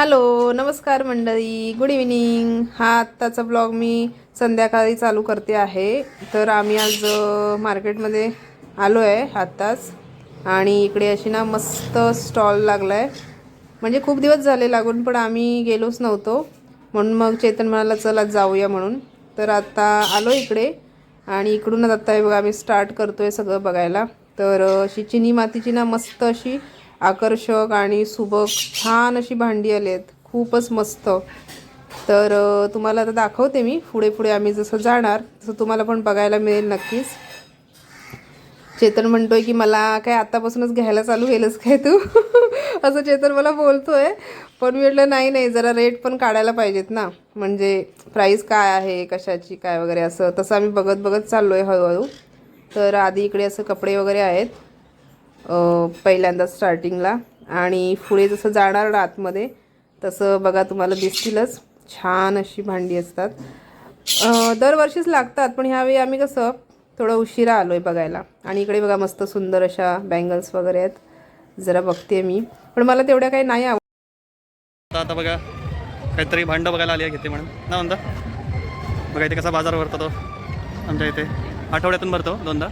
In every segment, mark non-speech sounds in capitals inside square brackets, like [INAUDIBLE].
Hello नमस्कार मंडळी. Good evening हा आत्ताचा ब्लॉग मी संध्याकाळी चालू करते आहे. तर आम्ही आज मार्केटमध्ये आलो आहे आत्ताच. आणि इकडे अशी ना मस्त स्टॉल लागला आहे म्हणजे खूप दिवस झाले लागून पण आम्ही गेलोच नव्हतो. म्हणून मग चेतन म्हणाला चला जाऊया म्हणून. तर आता आलो इकडे. आणि इकडूनच आत्ता हे बघा आम्ही स्टार्ट करतो आहे सगळं बघायला. तर अशी चिनी मातीची ना मस्त अशी आकर्षक आणि सुबक छान अशी भांडी आली आहेत. खूपच मस्त. तर तुम्हाला आता दाखवते मी. पुढे पुढे आम्ही जसं जाणार तसं तुम्हाला पण बघायला मिळेल नक्कीच. चेतन म्हणतोय की मला काय आत्तापासूनच घ्यायला चालू केलंच काय तू? [LAUGHS] असं चेतन मला बोलतोय. पण मी म्हटलं नाही नाही जरा रेट पण काढायला पाहिजेत ना. म्हणजे प्राईस काय आहे कशाची काय वगैरे असं. तसं आम्ही बघत बघत चाललो आहे हळूहळू. तर आधी इकडे असं कपडे वगैरे आहेत. पहिल्यांदा स्टार्टिंगला आणि पुढे जसं जाणार आतमध्ये तसं बघा तुम्हाला दिसतीलच. छान अशी भांडी असतात. दरवर्षीच लागतात पण ह्यावेळी आम्ही कसं थोडं उशिरा आलो आहे बघायला. आणि इकडे बघा मस्त सुंदर अशा बँगल्स वगैरे आहेत. जरा बघते मी. पण मला तेवढ्या काही नाही आवड आता आता बघा काहीतरी भांडं बघायला आली आहे घेते म्हणून. ना म्हणता बघा इथे कसा बाजार भरतो तो. आमच्या इथे. आठवड्यातून भरतो दोनदा.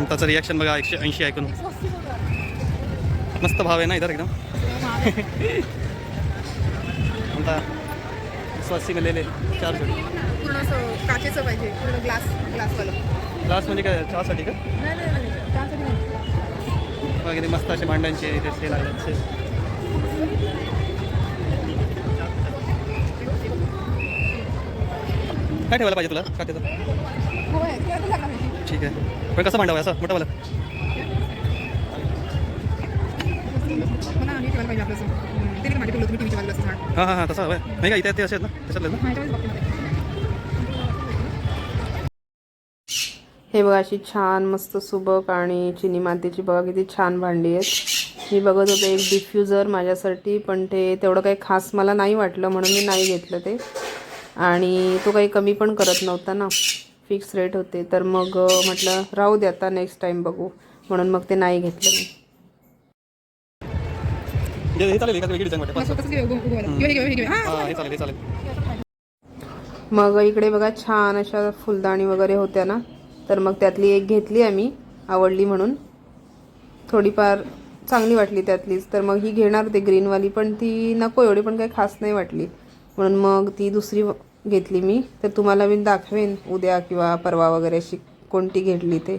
त्याचं रिॲक्शन बघा एकशे ऐंशी ऐकून. मस्त भाव आहे ना इधर एकदम. [LAUGHS] म्हणता स्वस्ती मिळलेले चार काचेचं पाहिजे पूर्ण ग्लास ग्लासवालं ग्लास म्हणजे काय चहासाठी का? किती मस्त असे भांड्यांचे इथे सेल लागले सेल काय ठेवायला पाहिजे तुला काटेचं हो ठीक आहे. पण कसं भांडावं असं? मोठं वाला. मला हे हां हां तसं हवं नाही का इथे ते असे आहेत ना? मध्ये. हे बघा अशी छान मस्त सुबक आणि चिनी मातीची बघा किती छान भांडी आहेत. मी बघत होते एक डिफ्युजर माझ्यासाठी पण ते तेवढं काही खास मला नाही वाटलं म्हणून मी नाही घेतलं ते. आणि तो काही कमी पण करत नव्हता ना. फिक्स रेट होते. तर मग म्हटलं राहू दे आता नेक्स्ट टाईम बघू. म्हणून मग ते नाही घेतलं मी. मग इकडे बघा छान अशा फुलदाणी वगैरे होत्या ना. तर मग त्यातली एक घेतली आम्ही आवडली म्हणून. थोडीफार चांगली वाटली त्यातलीच. तर मग ही घेणार होते ग्रीनवाली पण ती नको एवढी पण काही खास नाही वाटली. म्हणून मग ती दुसरी घेतली मी. तर तुम्हाला मी दाखवेन उद्या किंवा परवा वगैरे अशी कोणती घेतली ते.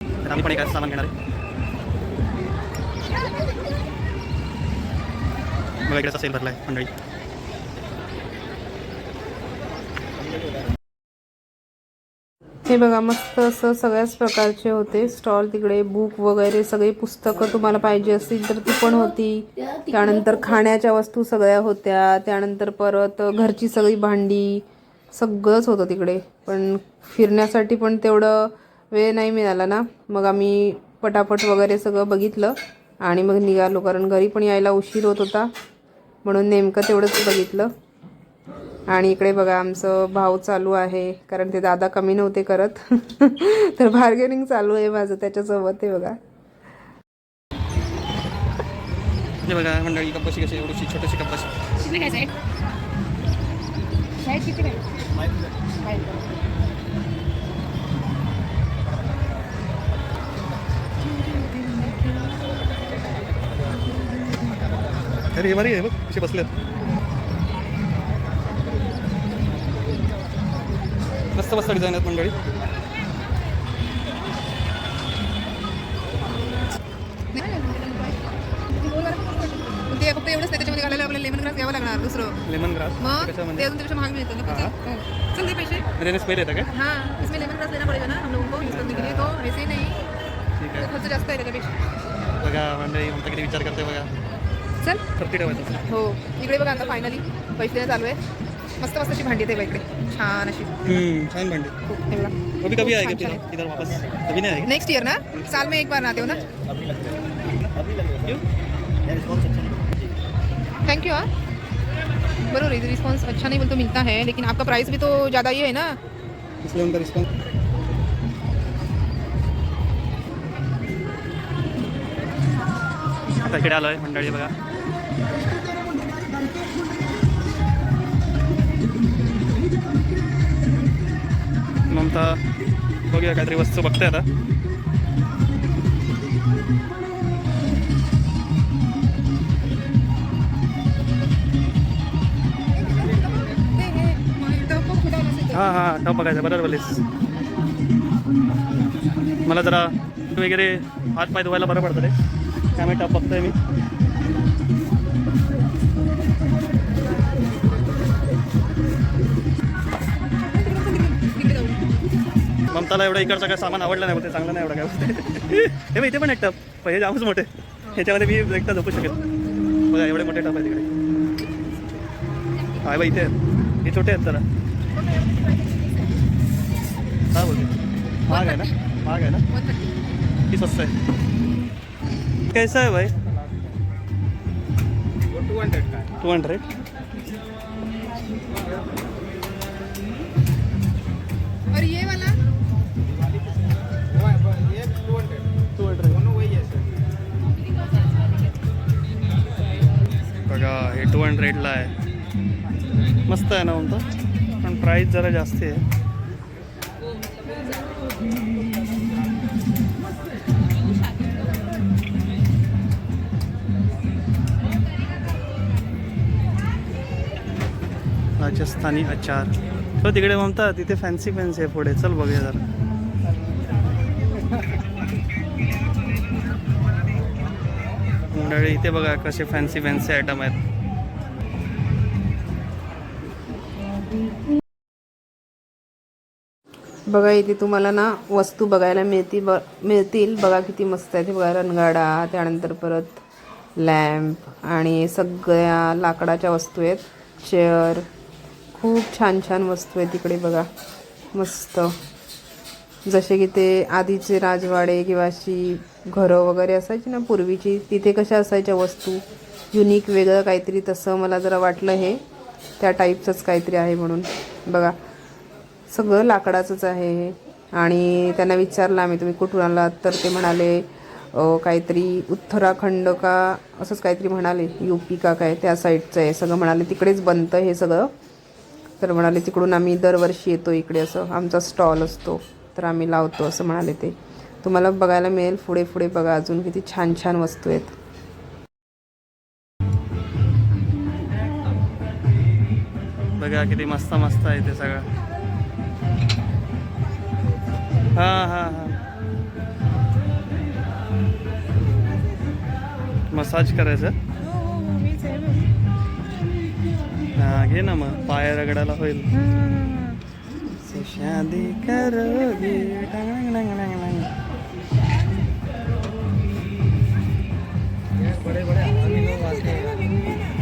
आम्ही पण एक सामान घेणार आहे. बघा इकडे सेल भरला आहे मंडळी. हे बघा मस्त असं सगळ्याच प्रकारचे होते. स्टॉल तिकडे बुक वगैरे सगळी पुस्तकं तुम्हाला पाहिजे असतील तर ती पण होती. त्यानंतर खाण्याच्या वस्तू सगळ्या होत्या. त्यानंतर परत घरची सगळी भांडी सगळंच होतं तिकडे. पण फिरण्यासाठी पण तेवढं वेळ नाही मिळाला ना. मग आम्ही पटापट वगैरे सगळं बघितलं आणि मग निघालो. कारण घरी पण यायला उशीर होत होता. म्हणून नेमकं तेवढंच बघितलं. आणि इकडे बघा आमचं भाव चालू आहे कारण ते दादा कमी नव्हते करत. [LAUGHS] तर बार्गेनिंग चालू आहे माझं त्याच्यासोबत ते बघा. हे बघा मंडळी कपाशी कशी एवढीशी छोटीशी कपाशी अरे हे बरी आहे बघ कशी मस्त मस्त डिझाईन आहेत मंडळी. ते फक्त एवढंच त्याच्यामध्ये घालायला आपल्याला लेमन ग्रास घ्यावं लागणार दुसरं लेमन ग्रास मग ते अजून महाग मिळतं ना। पैसे चल दे पैसे. स्पेल येतं हाँ इसमें लेमन ग्रास लेना पड़ेगा ना हम लोगों को यूज़ करने के लिए तो वैसे ही नहीं. ठीक तो आहे खर्च जास्त आहे त्याच्यापेक्षा. बघा म्हणता किती विचार करते बघा. चल. हो इकडे बघा आता फायनली पैसे चालू आहे मस्त मस्त अशी भांडी तेव्हा इकडे. छान अशी. हम्म, छान भांडी. खूप हे कभी आएगा फिर इधर वापस? कभी नहीं आएगा नेक्स्ट ईयर ना? साल में एक बार आते हो ना? अभी लग अभी लग क्यों थैंक यू हाँ. बरोबर रिस्पॉन्स अच्छा नहीं बोल तो मिलता है लेकिन आपका प्राइस भी तो ज़्यादा ही है ना? इसलिए उनका रिस्पॉन्स आता इकडे आलो आहे मंडळी बघा. ममता बघूया काहीतरी वस्तू बघते आता. हां हां टॉप बघायचं बरोबर बोलीस मला जरा वगैरे हात पाय धुवायला बरं पडतं रे. त्यामुळे टप बघतोय मी. ममताला एवढं इकडचं काय सामान आवडलं नाही ते चांगलं नाही एवढं काय हे बघ, इथे पण एक टप. पहिले जामच मोठे. ह्याच्यामध्ये मी एकटा झोपू शकेल बघा एवढे मोठे टप आहे तिकडे. हाय बा इथे. हे छोटे आहेत जरा. काय बोलते महाग आहे ना? महाग आहे ना? की स्वस्त आहे? कैसा आहे भाई? टू हंड्रेड और ये वाला बघा हे टू हंड्रेडला आहे. मस्त आहे ना म्हणतो? पण प्राईस जरा जास्त आहे. राजस्थानी अचार. तो तिकडे म्हणता तिथे फॅन्सी फॅन्सी आहे पुढे. चल बघूया जरा. मंडळी इथे बघा कसे फॅन्सी फॅन्सी आयटम आहेत. बघा इथे तुम्हाला ना वस्तू बघायला मिळतील ब मिळतील. बघा किती मस्त आहे ते बघा रणगाडा त्यानंतर परत लॅम्प आणि सगळ्या लाकडाच्या वस्तू आहेत. चेअर खूप छान छान वस्तू आहेत तिकडे बघा. मस्त. जसे की ते आधीचे राजवाडे किंवा अशी घरं वगैरे असायची ना पूर्वीची तिथे कशा असायच्या वस्तू? युनिक वेगळं काहीतरी तसं मला जरा वाटलं हे. त्या टाईपचंच काहीतरी आहे म्हणून. बघा सगळं लाकडाचंच आहे हे. आणि त्यांना विचारलं आम्ही तुम्ही कुठून आलात? तर ते म्हणाले काहीतरी उत्तराखंड का? असंच काहीतरी म्हणाले यू पी का काय? त्या साईडचं आहे. सगळं म्हणाले तिकडेच बनतं हे सगळं. तर म्हणाले तिकडून आम्ही दरवर्षी येतो इकडे असं. आमचा स्टॉल असतो. तर आम्ही लावतो असं म्हणाले ते. तुम्हाला बघायला मिळेल पुढे पुढे बघा अजून किती छान छान वस्तू आहेत. बघा किती मस्त मस्त आहे ते सगळं. हां हां हां. मसाज करायचं? हा घे ना मग पाय रगडायला होईल. से शादी करोगे। डंग डंग डंग डंग.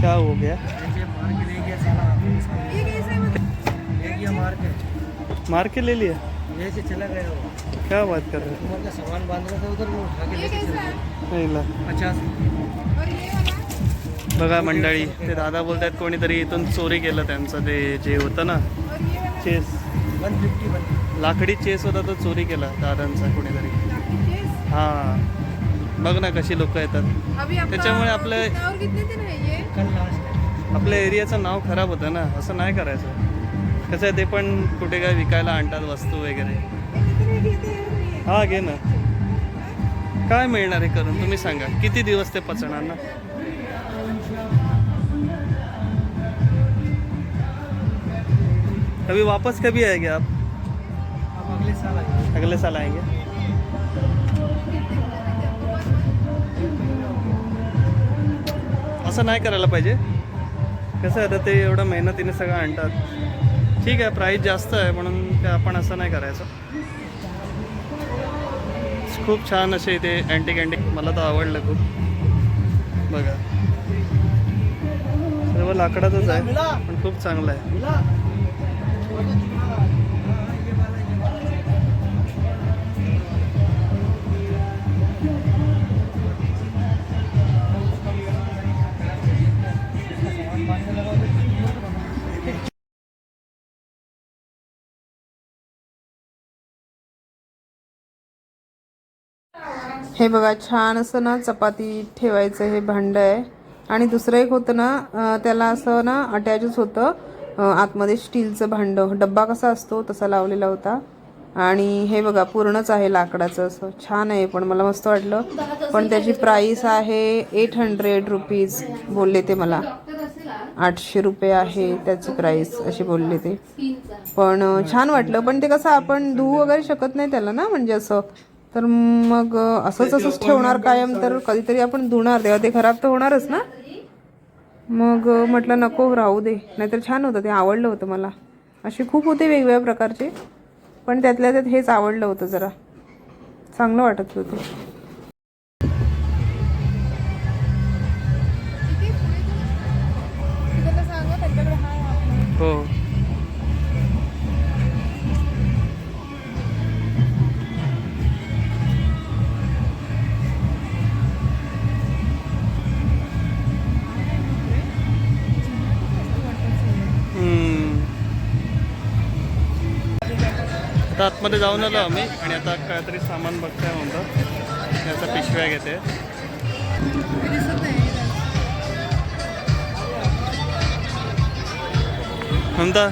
क्या हो गया? मार के ले लिया? चला गया वो क्या बात कर रहे मतलब सामान बांध रहा था उधर वो उठा के लेके चला गया ला. पचास बघा मंडळी ते दादा बोलतात कोणीतरी इथून चोरी केलं त्यांचं ते जे होतं ना चेस. वन फिफ्टी वन लाकडी चेस होता तो चोरी केला दादांचा कोणीतरी. हां. बघ ना कशी लोक येतात. त्याच्यामुळे आपलं आपल्या एरियाचं नाव खराब होतं ना असं नाही करायचं. कसं आहे ते पण कुठे काय विकायला आणतात वस्तू वगैरे. हा घे ना. काय मिळणार आहे करून? तुम्ही सांगा. किती दिवस ते पचणार ना? कभी वापस कभी आएंगे आप? अगले साल आएंगे। अगले साल आएंगे। असं नाही करायला पाहिजे. कसं आहे आता ते एवढं मेहनतीने सगळं आणतात. ठीक आहे प्राईस जास्त आहे म्हणून ते आपण असं नाही करायचं. खूप छान असे ते अँटिक अँटिक मला तर आवडलं खूप. बघा. सर्व लाकडाचंच आहे पण खूप चांगलं आहे. हे बघा छान असं ना चपाती ठेवायचं हे भांडं आहे. आणि दुसरं एक होतं ना त्याला असं ना अटॅचच होतं. आतमध्ये स्टीलचं भांडं. डब्बा कसा असतो तसा लावलेला होता. आणि हे बघा पूर्णच आहे लाकडाचं असं. छान आहे पण मला मस्त वाटलं. पण त्याची प्राईस आहे एट हंड्रेड रुपीज बोलले ते मला. आठशे रुपये आहे त्याची प्राईस अशी बोलले ते. पण छान वाटलं. पण ते कसं आपण धुवू वगैरे शकत नाही त्याला ना म्हणजे असं. तर मग असंच असंच ठेवणार कायम तर कधीतरी आपण धुणार. तेव्हा ते खराब तर होणारच ना. मग म्हटलं नको राहू दे. नाहीतर छान होतं ते आवडलं होतं मला. असे खूप होते वेगवेगळ्या प्रकारचे पण त्यातल्या त्यात हेच आवडलं होतं जरा. चांगलं वाटत होतं. आता आतमध्ये जाऊन आलो आम्ही आणि आता काहीतरी सामान बघताय म्हणतो. याचा पिशव्या घेते. म्हणता?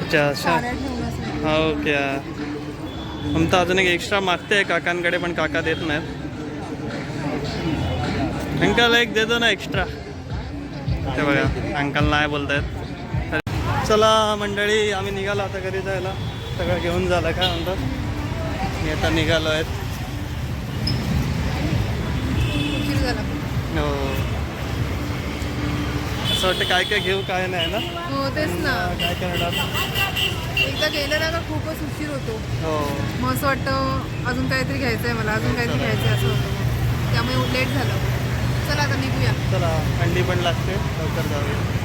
अच्छा अच्छा. हा ओके ममता अजून एक एक्स्ट्रा मागते काकांकडे पण काका देत नाहीत. अंकल एक देतो ना एक्स्ट्रा ते बघा अंकल नाही बोलतायत. चला मंडळी आम्ही निघालो आता घरी जायला. सगळं घेऊन झालं काय म्हणतात मी आता निघालो आहेत हो. असं वाटतं काय काय घेऊ काय नाही ना? हो तेच ना. काय करणार एकदा गेलं ना का खूपच उशीर होतो. हो. मग असं वाटतं अजून काहीतरी घ्यायचं आहे मला अजून काहीतरी घ्यायचं आहे असं होतं. त्यामुळे लेट झालं. चला आता निघूया. चला थंडी पण लागते लवकर जाऊया.